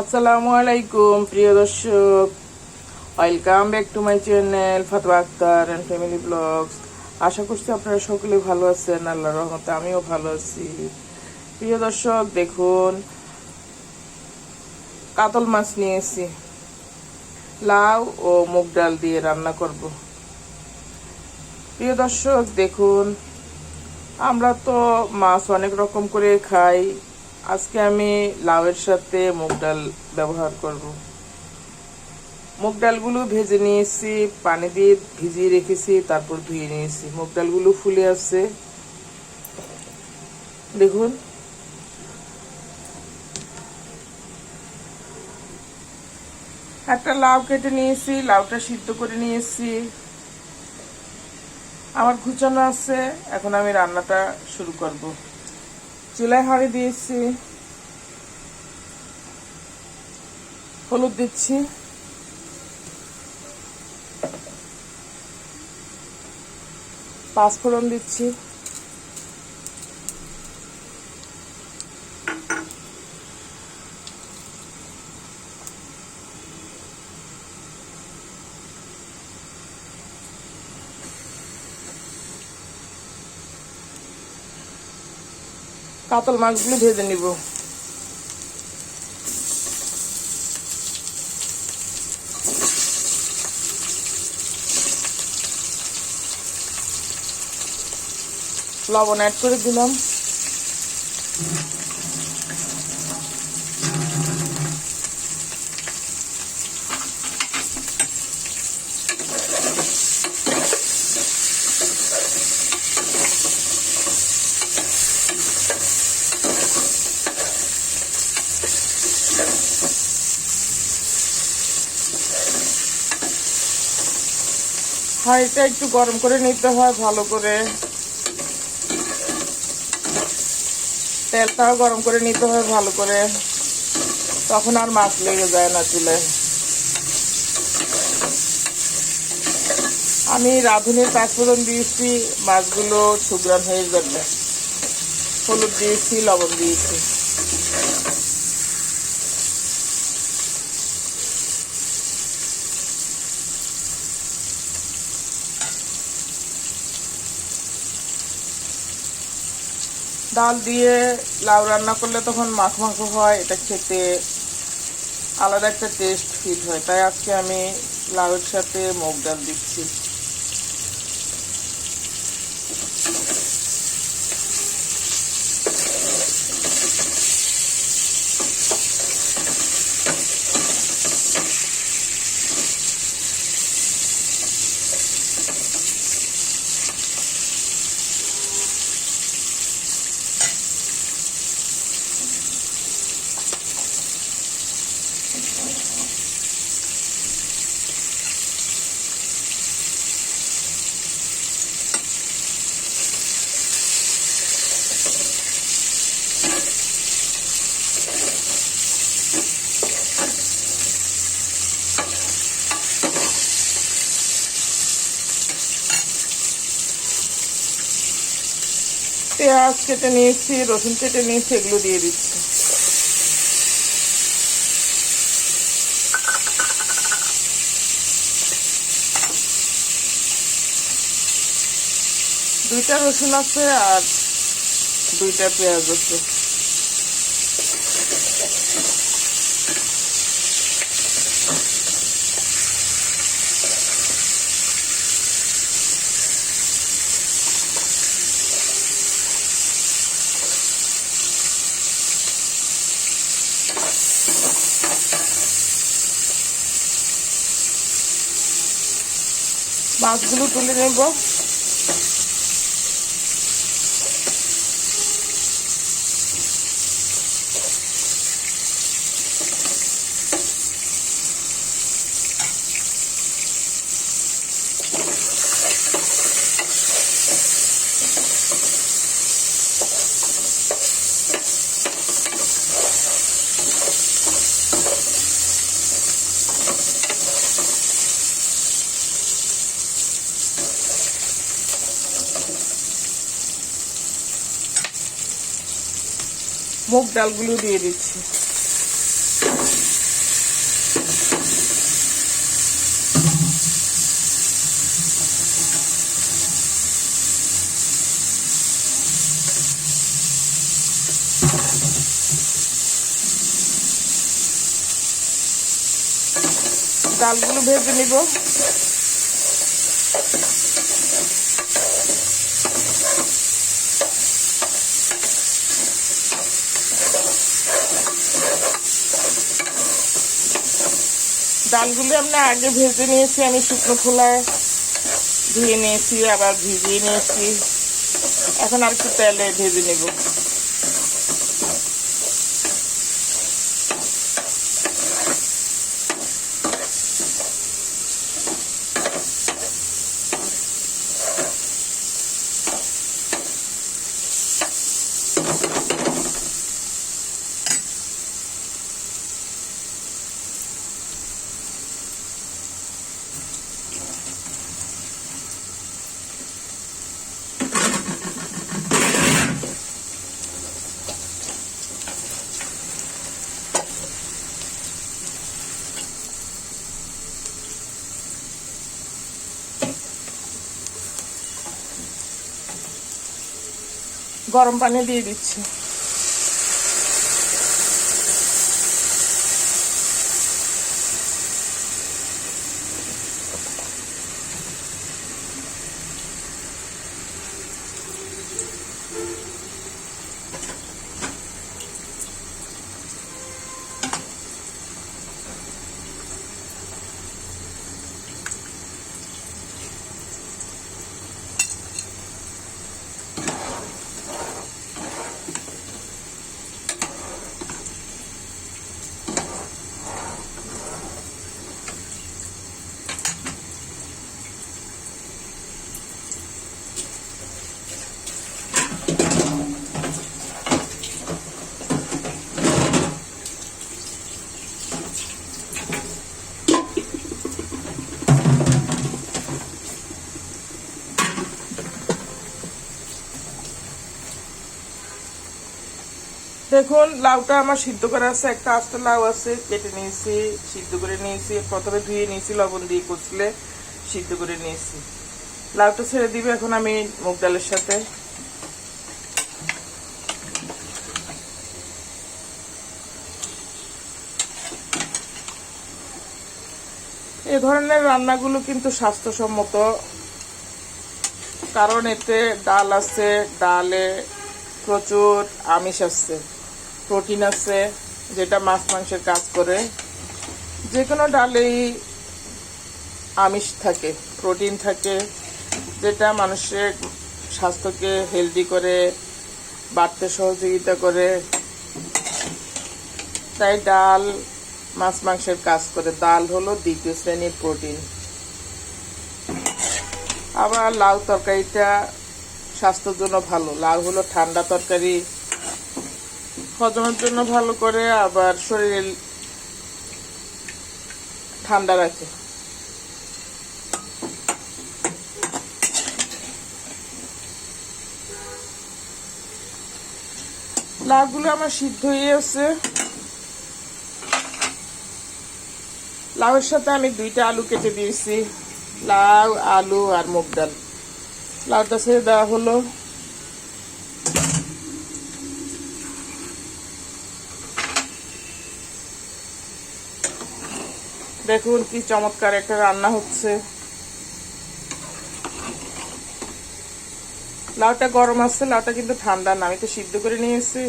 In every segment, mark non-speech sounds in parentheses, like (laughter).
আসসালামু আলাইকুম, প্রিয় দর্শক। Welcome back to my channel Fatba Akter and family blogs আশা করছি আপনারা সকলে ভালো আছেন, আল্লাহর রহমতে আমিও ভালো আছি। প্রিয় দর্শক, দেখুন, কাতল মাছ নিয়েছি। লাউ ও মুগ ডাল দিয়ে রান্না করব। প্রিয় দর্শক, দেখুন, আমরা তো মাছ অনেক রকম করে খাই। আজকে আমি লাউয়ের সাথে মুগ ডাল ব্যবহার করব। মুগ ডালগুলো ভেজে নিয়েছি, পানি দিয়ে ভিজিয়ে রেখেছি, তারপর ধুয়ে নিয়েছি। মুগ ডালগুলো ফুলে আছে দেখুন। একটা লাউ কেটে নিয়েছি, লাউটা সিদ্ধ করে নিয়েছি। আমার ঘুচানো আছে, এখন আমি রান্নাটা শুরু করব। চুলায় হাঁড়ি দিয়েছি। হলুদ দিচ্ছি। পাঁচফোড়ন দিচ্ছি। কাতল মাছগুলো ভেজে নিব। লবণ অ্যাড করে দিলাম। হাঁড়িটা একটু গরম করে নিতে হয় ভালো করে। তেলটাও গরম করে নিতে হয় ভালো করে। তখন আর মাছ লেগে যায় না চুলায় আমি রাঁধুনির পাঁচফোড়ন দিয়েছি, মাছগুলো সুগ্রান হয়ে যাবে হলুদ দিয়েছি, লবণ দিয়েছি। ডাল দিয়ে লাউ রান্না করলে তখন মাখ মাখো হয়, এটা খেতে আলাদা একটা টেস্ট ফিল হয়। তাই আজকে আমি লাউয়ের সাথে মুগ ডাল দিচ্ছি। পেঁয়াজ কেটে নিয়েছি, রসুন কেটে নিয়েছি, এগুলো দিয়ে দিচ্ছি। দুইটা রসুন আছে আর দুইটা পেঁয়াজ আছে। মাছগুলো তুলে নেব। মুগ ডালগুলো দিয়ে দিচ্ছি। ডালগুলো ভেজে নিব। ডালগুলো আমরা আগে ভেজে নিয়েছি, আমি শুকনো খোলায় ধুয়ে নিয়েছি, আবার ভিজিয়ে নিয়েছি। এখন আর একটু তেলে ভেজে নেব। গরম পানি দিয়ে দিচ্ছি। দেখুন, লাউটা আমার সিদ্ধ করা আছে, একটা আস্ত লাউ আছে, কেটে নিয়েছি, সিদ্ধ করে নিয়েছি। প্রথমে ধুয়ে নিয়েছি, লবণ দিয়ে কুচলে সিদ্ধ করে নিয়েছি। লাউটা ছেড়ে দিবে এখন আমি মুগ ডালের সাথে। এ ধরনের রান্নাগুলো কিন্তু স্বাস্থ্যসম্মত, কারণ এতে ডাল আছে, ডালে প্রচুর আমিষ আছে। প্রোটিন আছে, যেটা মাছ মাংসের কাজ করে। যে কোনো ডালেই আমিষ থাকে, প্রোটিন থাকে, যেটা মানুষের স্বাস্থ্যকে হেলদি করে, বাড়তে সহযোগিতা করে। তাই ডাল মাছ মাংসের কাজ করে। ডাল হলো দ্বিতীয় শ্রেণির প্রোটিন। আবার লাউ তরকারিটা স্বাস্থ্যের জন্য ভালো। লাউ হলো ঠান্ডা তরকারি হজমের জন্য ভালো করে আবার শরীর ঠান্ডা রাখে। লাউগুলো আমার সিদ্ধ হয়ে আছে লাউয়ের সাথে আমি দুইটা আলু কেটে দিয়েছি, লাউ, আলু আর মুগ ডাল। লাউটা ছেড়ে দেওয়া হলো। দেখুন কি চমৎকার একটা রান্না হচ্ছে। লাউটা গরম আছে, লাউটা কিন্তু ঠান্ডা না, আমি তো সিদ্ধ করে নিয়েছি।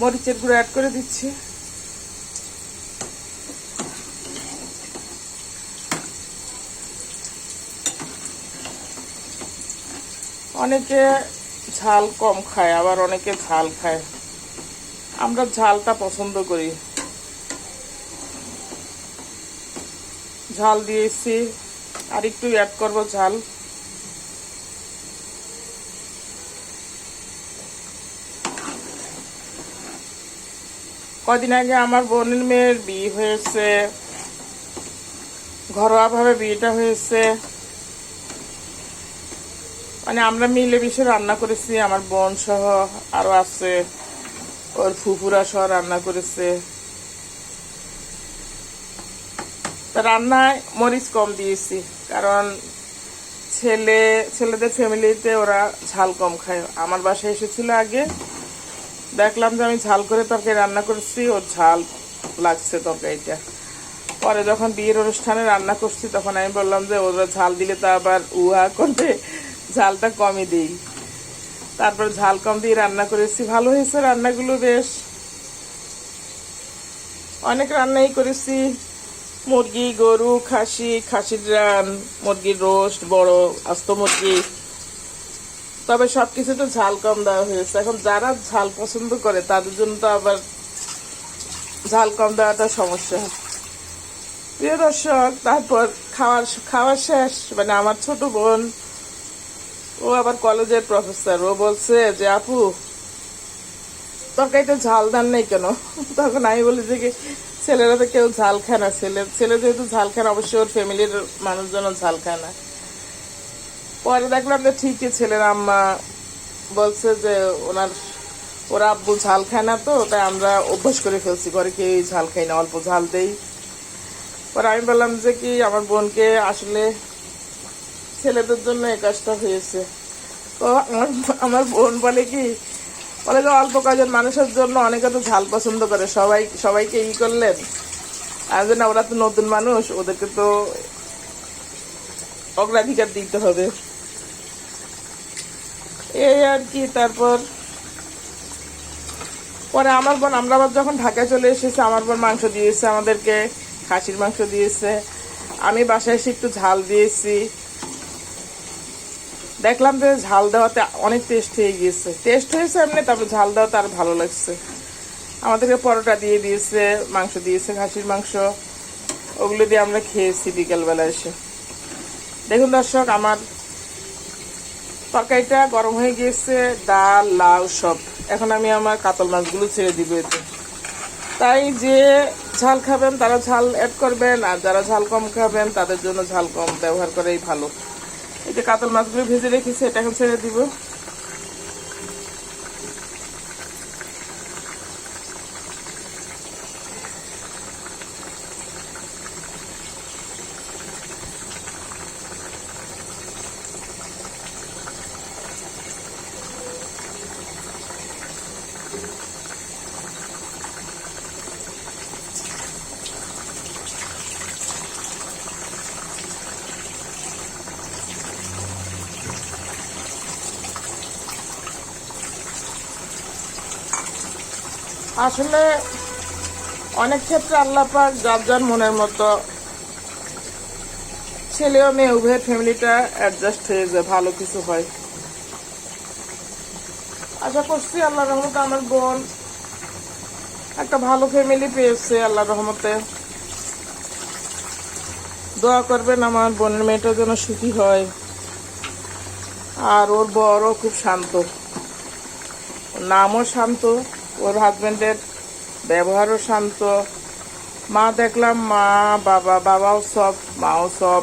মরিচের গুঁড়ো অ্যাড করে দিচ্ছি। অনেকে ঝাল কম খায়, আবার অনেকে ঝাল খায়। আমরা ঝালটা পছন্দ করি। ঝাল দিয়েছি, আর একটু অ্যাড করব ঝাল। কদিন আগে আমার বোনের মেয়ের বিয়ে হয়েছে, ঘরোয়াভাবে বিয়েটা হয়েছে। মানে আমরা মিলে মিশে রান্না করেছি, আমার বোন সহ আরও আছে। ওর ফুফুরা সহ রান্না করেছে। রান্নায় মরিচ কম দিয়েছি, কারণ ছেলে, ছেলেদের ফ্যামিলিতে ওরা ঝাল কম খায়। আমার বাসায় এসেছিল আগে, দেখলাম যে আমি ঝাল করে তরকারি রান্না করছি, ওর ঝাল লাগছে তরকারিটা। পরে যখন বিয়ের অনুষ্ঠানে রান্না করছি, তখন আমি বললাম যে ওরা ঝাল দিলে তো আবার উহা করবে। ঝালটা কমই দিই। তারপর ঝাল কম দিয়ে রান্না করেছি। ভালো হয়েছে রান্নাগুলো বেশ। অনেক রান্নাই করেছি। মুরগি, গরু, খাসি, খাসির রান মুরগির রোস্ট, বড় আস্ত মুরগি। তবে সব কিছু তো ঝাল কম দেওয়া হয়েছে। এখন যারা ঝাল পছন্দ করে, তাদের জন্য তো আবার ঝাল কম দেওয়াটা সমস্যা। প্রিয় দর্শক, তারপর খাওয়ার খাওয়ার শেষ। মানে আমার ছোট বোন ও আবার কলেজের প্রফেসর। ও বলছে যে, আপু, তরকারিতে ঝাল দেন নেই কেন? (laughs) তখন আমি বলি, যে ছেলেরা তো কেউ ঝাল খায় না। ছেলে ছেলে যেহেতু ঝাল খায় না, অবশ্যই ওর ফ্যামিলির মানুষজন ঝাল খায় না। পরে দেখলাম যে, ঠিকই ছেলের আম্মা বলছে যে, ওনার, ওরা আব্বু ঝাল খায় না তো, তাই আমরা অভ্যাস করে ফেলছি। ঘরে কেউ ঝাল খাই না, অল্প ঝাল দেই। পরে আমি বললাম যে, কি আমার বোনকে আসলে ছেলেদের জন্য এই কাজটা হয়েছে। তো আমার আমার বোন বলে কি, বলে যে অল্প কজন মানুষের জন্য অনেকে তো ঝাল পছন্দ করে, সবাই, সবাইকে ই করলেন। আর যে না ওরা তো নতুন মানুষ, ওদেরকে তো অগ্রাধিকার দিতে হবে। এই আর কি, তারপর পরে আমার বোন, আমরা আবার যখন ঢাকায় চলে এসেছি, আমার বোন মাংস দিয়েছে আমাদেরকে, খাসির মাংস দিয়েছে। আমি বাসায় এসে একটু ঝাল দিয়েছি। দেখলাম যে ঝাল দেওয়াতে অনেক টেস্ট হয়ে গিয়েছে। টেস্ট হয়েছে এমনি তারপর ঝাল দেওয়াতে আর ভালো লাগছে। আমাদেরকে পরোটা দিয়ে দিয়েছে, মাংস দিয়েছে, খাসির মাংস। ওগুলো দিয়ে আমরা খেয়েছি বিকেলবেলা এসে। দেখুন দর্শক, আমার তরকারিটা গরম হয়ে গিয়েছে, ডাল, লাউ সব। এখন আমি আমার কাতল মাছগুলো ছেড়ে দিব এতে। তাই যে ঝাল খাবেন, তারা ঝাল অ্যাড করবেন, আর যারা ঝাল কম খাবেন, তাদের জন্য ঝাল কম ব্যবহার করেই ভালো। এই যে কাতল মাছগুলো ভেজে রেখেছি এটা এখন ছেড়ে দিব। আসলে অনেক ক্ষেত্রে আল্লাহ পাক যার যার মনের মতো ছেলে ও মেয়ে উভয়ের ফ্যামিলিটা অ্যাডজাস্ট হয়ে যায়, ভালো কিছু হয়। আশা করছি আল্লাহ রহমতে আমার বোন একটা ভালো ফ্যামিলি পেয়েছে আল্লাহ রহমতে। দোয়া করবেন আমার বোনের মেয়েটা যেন সুখী হয়। আর ওর বড় খুব শান্ত। নামও শান্ত। ওর হাজবেন্ডের ব্যবহারও শান্ত। মা দেখলাম মা, বাবা, বাবাও সব, মাও সব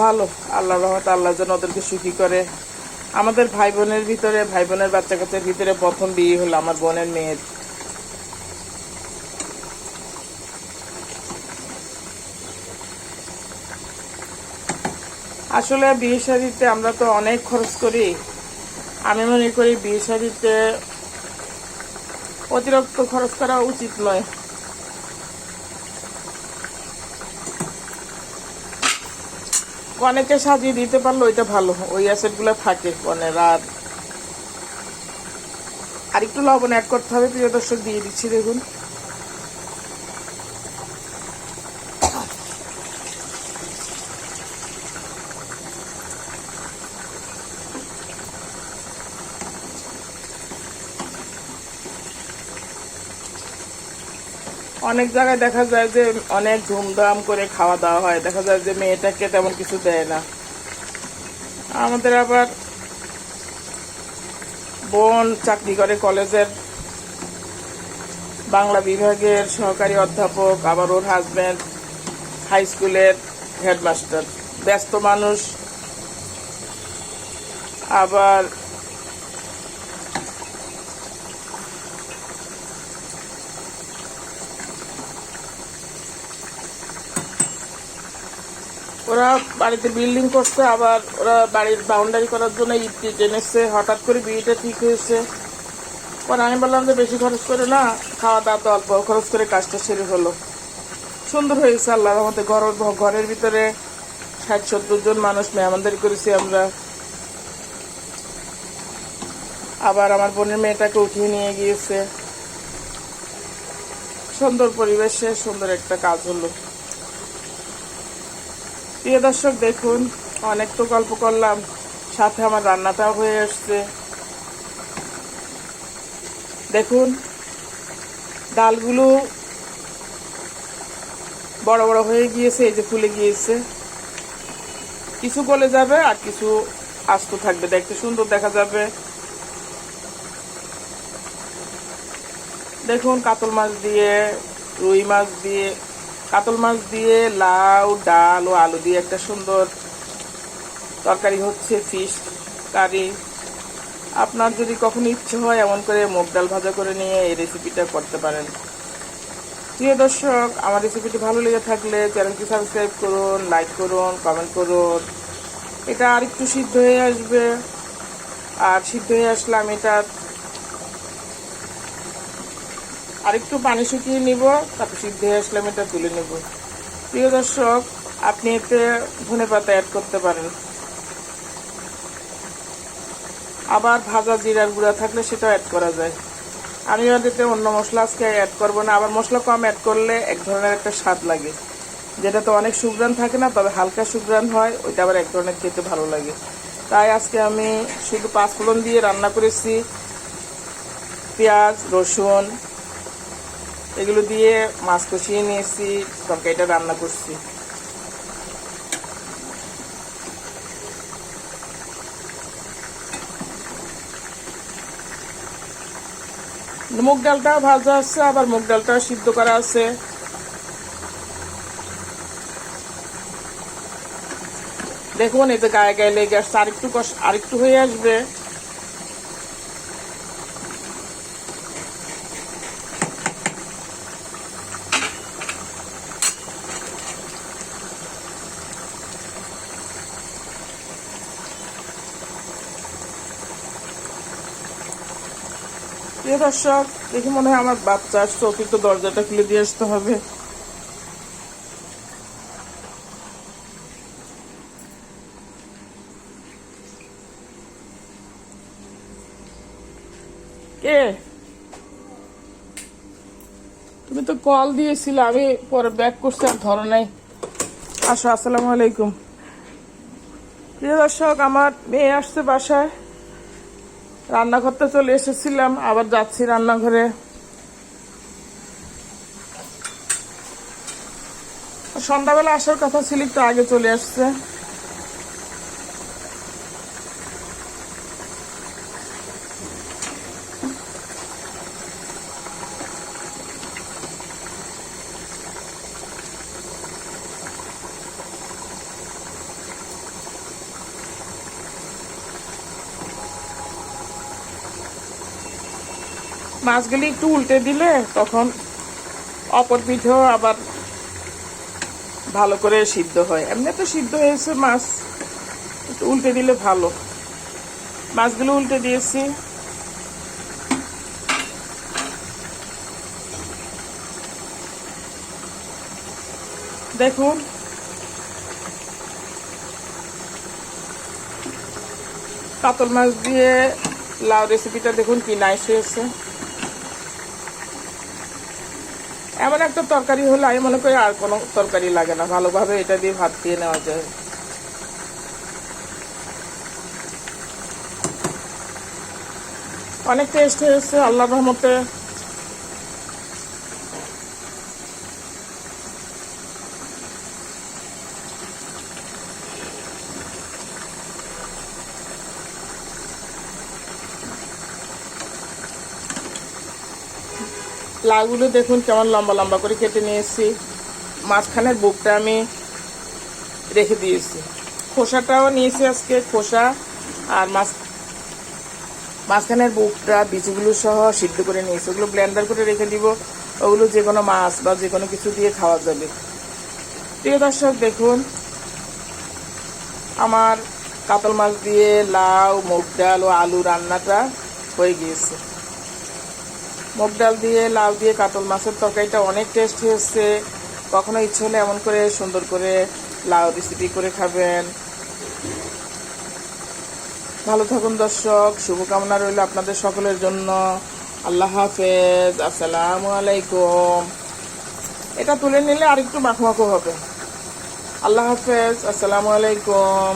ভালো। আল্লাহ রহমত আল্লাহ যেন ওদেরকে সুখী করে। আমাদের ভাই বোনের ভিতরে ভাই বোনের বাচ্চা কাচ্চার ভিতরে প্রথম বিয়ে হলো আমার বোনের মেয়ের। আসলে বিয়ে শাদিতে আমরা তো অনেক খরচ করি। আমি মনে করি বিয়ে শাদিতে অতিরিক্ত খরচ করা উচিত নয়। কনেকে সাজিয়ে দিতে পারল ওইটা ভালো, ওই অ্যাসেটগুলো থাকে কনের আর আর একটু লবণ অ্যাড করতে হবে, প্রিয় দর্শক, দিয়ে দিচ্ছি, দেখুন। অনেক জায়গায় দেখা যায় যে অনেক ধুমধাম করে খাওয়া দাওয়া হয়। দেখা যায় যে মেয়েটাকে তেমন কিছু দেয় না। আমাদের আবার বোন চাকরি করে কলেজের। বাংলা বিভাগের সহকারী অধ্যাপক, আবার ওর হাজব্যান্ড হাই স্কুলের হেডমাস্টার ব্যস্ত মানুষ। আবার ওরা বাড়িতে বিল্ডিং করছে, আবার ওরা বাড়ির বাউন্ডারি করার জন্য ইট এনেছে হঠাৎ করে বিয়েটা ঠিক হয়েছে। পরে আমি বললাম যে বেশি খরচ করে না খাওয়া দাওয়া তো অল্প খরচ করে কাজটা সেরে হলো। সুন্দর হয়েছে আল্লাহ আমাদের ঘর ঘরের ভিতরে ষাট সত্তর জন মানুষ মেহমানদারি করেছি আমরা। আবার আমার বোনের মেয়েটাকে উঠিয়ে নিয়ে গিয়েছে। সুন্দর পরিবেশে সুন্দর একটা কাজ হলো। প্রিয় দর্শক, দেখুন, অনেক তো গল্প করলাম, সাথে আমার রান্নাটাও হয়ে আসছে। দেখুন, ডালগুলো বড় বড় হয়ে গিয়েছে, এই যে ফুলে গিয়েছে। কিছু গলে যাবে আর কিছু আস্ত থাকবে, দেখতে সুন্দর দেখা যাবে। দেখুন, কাতল মাছ দিয়ে, রুই মাছ দিয়ে কাতল মাছ দিয়ে লাউ, ডাল ও আলু দিয়ে একটা সুন্দর তরকারি হচ্ছে ফিশ কারি আপনার যদি কখনো ইচ্ছে হয় এমন করে মুগ ডাল ভাজা করে নিয়ে এই রেসিপিটা করতে পারেন। প্রিয় দর্শক, আমার রেসিপিটি ভালো লেগে থাকলে চ্যানেলটি সাবস্ক্রাইব করুন লাইক করুন কমেন্ট করুন। এটা আর একটু সিদ্ধ হয়ে আসবে। আর সিদ্ধ হয়ে আসলে আমি এটা আরেকটু পানি শুকিয়ে নিব, তারপর সিদ্ধ হয়ে আসলে আমি এটা তুলে নেব। প্রিয় দর্শক, আপনি এতে ধনে পাতা অ্যাড করতে পারেন। আবার ভাজা জিরার গুঁড়া থাকলে সেটাও অ্যাড করা যায়। আমি আর এতে অন্য মশলা আজকে অ্যাড করব না, আবার মশলা কম অ্যাড করলে এক ধরনের একটা স্বাদ লাগে। যেটা তো অনেক সুগ্রান থাকে না, তবে হালকা সুগ্রান হয়, ওইটা আবার এক ধরনের খেতে ভালো লাগে। তাই আজকে আমি শুধু পাঁচ পাঁচফোড়ন দিয়ে রান্না করেছি। পেঁয়াজ, রসুন এগুলো দিয়ে মাছ কষিয়ে নিয়েছি, তরকারিটা রান্না করছি। মুগ ডালটা ভাজা আছে, আবার মুগ ডালটা সিদ্ধ করা আছে। দেখুন এতে গায়ে গায়ে লেগে আসছে, আরেকটু কষ আরেকটু হয়ে আসবে। দর্শক দেখি মনে হয় আমার বাচ্চা আসছে, ওকে একটু দরজাটা খুলে দিয়ে আসতে হবে। কে? তুমি তো কল দিয়েছিলে, আমি পরে ব্যাক করছি, আর ধরো নাই। আসো, আসসালামু আলাইকুম। প্রিয় দর্শক, আমার মেয়ে আসছে বাসায়। রান্নাঘরতে চলে এসেছিলাম আবার যাচ্ছি রান্নাঘরে। সন্ধ্যাবেলা আসার কথা ছিল একটু আগে চলে আসছে। মাছগুলি একটু উল্টে দিলে তখন অপর পিঠেও আবার ভালো করে সিদ্ধ হয়। এমনি তো সিদ্ধ হয়েছে মাছ। একটু উল্টে দিলে ভালো। মাছগুলো উল্টে দিয়েছি। দেখুন। কাতল মাছ দিয়ে লাউ রেসিপিটা দেখুন কি নাইস হয়েছে। এমন একটা তরকারি হলে আমি মনে করি আর কোনো তরকারি লাগে না। ভালোভাবে এটা দিয়ে ভাত দিয়ে নেওয়া যায়। অনেক টেস্ট হয়েছে আল্লাহ রহমতে। লাউগুলো দেখুন কেমন লম্বা লম্বা করে কেটে নিয়েছি। মাঝখানের বুকটা আমি রেখে দিয়েছি। খোসাটাও নিয়েছি আজকে, খোসা আর মাছ মাঝখানের বুকটা বীজগুলো সহ সিদ্ধ করে নিয়েছি। ওগুলো ব্লেন্ডার করে রেখে দিব। ওগুলো যে কোনো মাছ বা যে কোনো কিছু দিয়ে খাওয়া যাবে। প্রিয় দর্শক, দেখুন, আমার কাতল মাছ দিয়ে লাউ, মুগ ডাল ও আলু রান্নাটা হয়ে গিয়েছে। মুগ ডাল দিয়ে, লাউ দিয়ে, কাতল মাছের তরকারিটা অনেক টেস্ট হয়েছে কখনো ইচ্ছে হলে এমন করে সুন্দর করে লাউ রেসিপি করে খাবেন। ভালো থাকুন দর্শক, শুভকামনা রইল আপনাদের সকলের জন্য। আল্লাহ হাফেজ, আসসালামু আলাইকুম। এটা তুলে নিলে আরেকটু মাখো মাখো হবে। আল্লাহ হাফেজ, আসসালামু আলাইকুম।